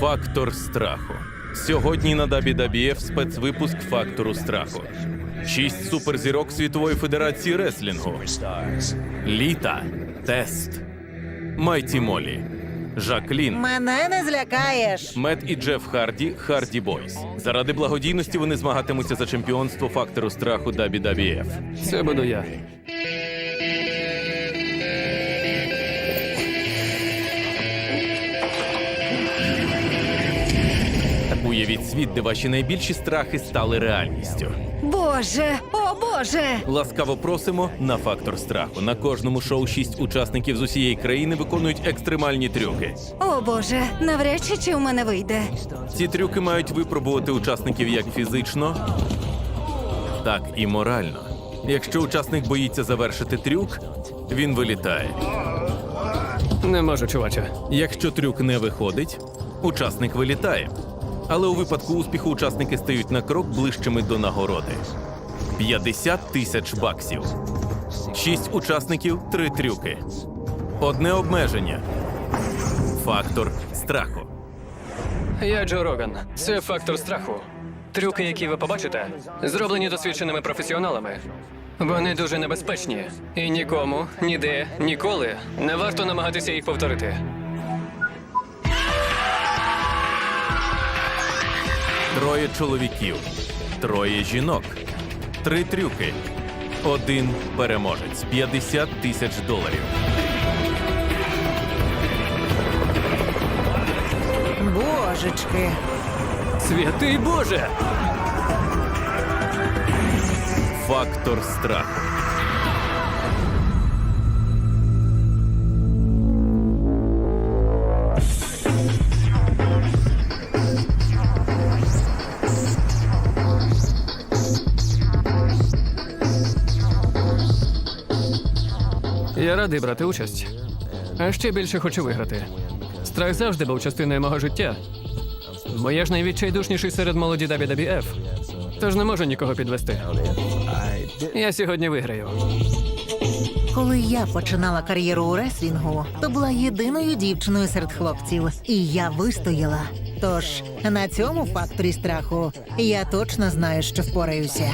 Фактор страху. Сьогодні на WWF спецвипуск фактору страху. Шість суперзірок світової федерації реслінгу. Літа. Тест. Майті Молі. Жаклін. Мене не злякаєш. Мет і Джеф Харді Харді Бойс. Заради благодійності вони змагатимуться за чемпіонство фактору страху WWF. Це буду я. Уявіть світ, де ваші найбільші страхи стали реальністю. Боже, о Боже! Ласкаво просимо на фактор страху. На кожному шоу шість учасників з усієї країни виконують екстремальні трюки. О Боже, навряд чи чи у мене вийде. Ці трюки мають випробувати учасників як фізично, так і морально. Якщо учасник боїться завершити трюк, він вилітає. Не можу, чуваче. Якщо трюк не виходить, учасник вилітає. Але у випадку успіху учасники стають на крок ближчими до нагороди. 50 тисяч баксів. Шість учасників, три трюки. Одне обмеження. Фактор страху. Я Джо Роган. Це фактор страху. Трюки, які ви побачите, зроблені досвідченими професіоналами. Вони дуже небезпечні. І нікому, ніде, ніколи не варто намагатися їх повторити. Троє чоловіків, троє жінок, три трюки, один переможець, 50 тисяч доларів. Божечки. Святий Боже! Фактор страху. Я радий брати участь. А ще більше хочу виграти. Страх завжди був частиною мого життя. Бо я ж найвідчайдушніший серед молоді WWF. Тож не можу нікого підвести. Я сьогодні виграю. Коли я починала кар'єру у реслінгу, то була єдиною дівчиною серед хлопців, і я вистояла. Тож на цьому факторі страху я точно знаю, що впораюся.